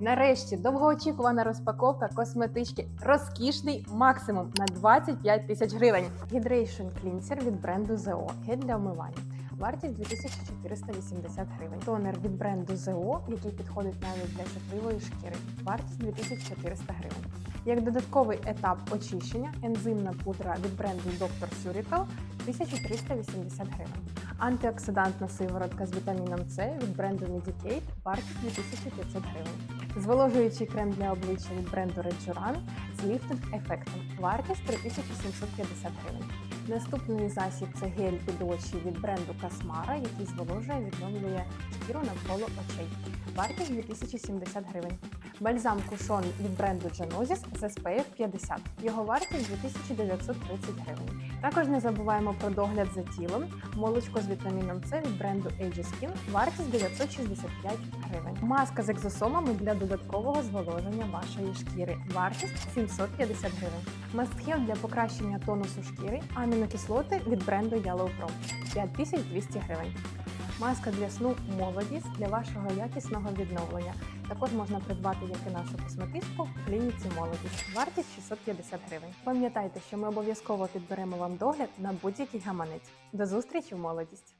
Нарешті довгоочікувана розпаковка косметички розкішний максимум на 25 тисяч гривень. Hydration Cleanser від бренду ZO. Гель для омивання. Вартість 2480 гривень. Тонер від бренду ZO, який підходить навіть для чутливої шкіри. Вартість 2400 гривень. Як додатковий етап очищення, ензимна пудра від бренду Dr. Surical 1380 гривень. Антиоксидантна сиворотка з вітаміном С від бренду Medicate вартість 2500 гривень. Зволожуючий крем для обличчя від бренду Rejuran з ліфтинг ефектом. Вартість 3750 гривень. Наступний засіб це гель під очі від бренду Касмара, який зволожує, відновлює шкіру навколо очей. Вартість 2070 гривень. Бальзам кушон від бренду Genesis з SPF 50. Його вартість 2930 гривень. Також не забуваємо про догляд за тілом. Молочко з вітаміном С від бренду Age Skin. Вартість 965 гривень. Маска з екзосомами для додаткового зволоження вашої шкіри. Вартість 750 гривень. Мастхел для покращення тонусу шкіри. Амінокислоти від бренду Yellow Pro 5200 гривень. Маска для сну молодість для вашого якісного відновлення. Також можна придбати, як і нашу косметичку в клініці молодість. Вартість 650 гривень. Пам'ятайте, що ми обов'язково підберемо вам догляд на будь-який гаманець. До зустрічі в молодість!